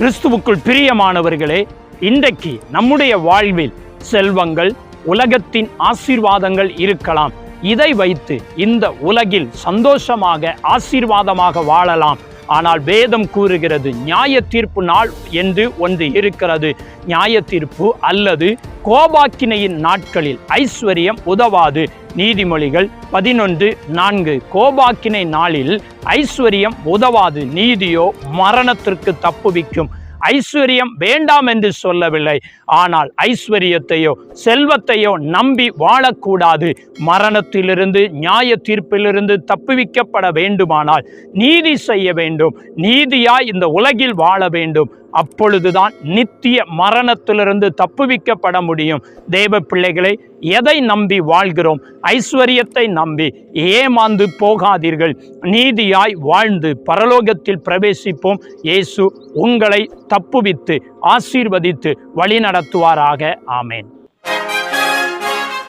கிறிஸ்துவுக்குள் பிரியமானவர்களே இன்றைக்கு நம்முடைய வாழ்வில் செல்வங்கள் உலகத்தின் ஆசீர்வாதங்கள் இருக்கலாம். இதை வைத்து இந்த உலகில் சந்தோஷமாக ஆசீர்வாதமாக வாழலாம். ஆனால் வேதம் கூறுகிறது நியாய தீர்ப்பு நாள் என்று ஒன்று இருக்கிறது. நியாய தீர்ப்பு அல்லது கோபாக்கினையின் நாட்களில் ஐஸ்வர்யம் உதவாது. நீதிமொழிகள் பதினொன்று நான்கு கோபாக்கினை நாளில் ஐஸ்வர்யம் உதவாது. நீதியோ மரணத்திற்கு தப்புவிக்கும். ஐஸ்வர்யம் வேண்டாம் என்று சொல்லவில்லை. ஆனால் ஐஸ்வர்யத்தையோ செல்வத்தையோ நம்பி வாழக்கூடாது. மரணத்திலிருந்து நியாய தீர்ப்பிலிருந்து தப்புவிக்கப்பட வேண்டுமானால் நீதி செய்ய வேண்டும். நீதியாய் இந்த உலகில் வாழ வேண்டும். அப்பொழுதுதான் நித்திய மரணத்திலிருந்து தப்புவிக்கப்பட முடியும். தேவ பிள்ளைகளை எதை நம்பி வாழ்கிறோம்? ஐஸ்வர்யத்தை நம்பி ஏமாந்து போகாதீர்கள். நீதியாய் வாழ்ந்து பரலோகத்தில் பிரவேசிப்போம். இயேசு உங்களை தப்புவித்து ஆசீர்வதித்து வழிநடத்துவாராக. ஆமேன்.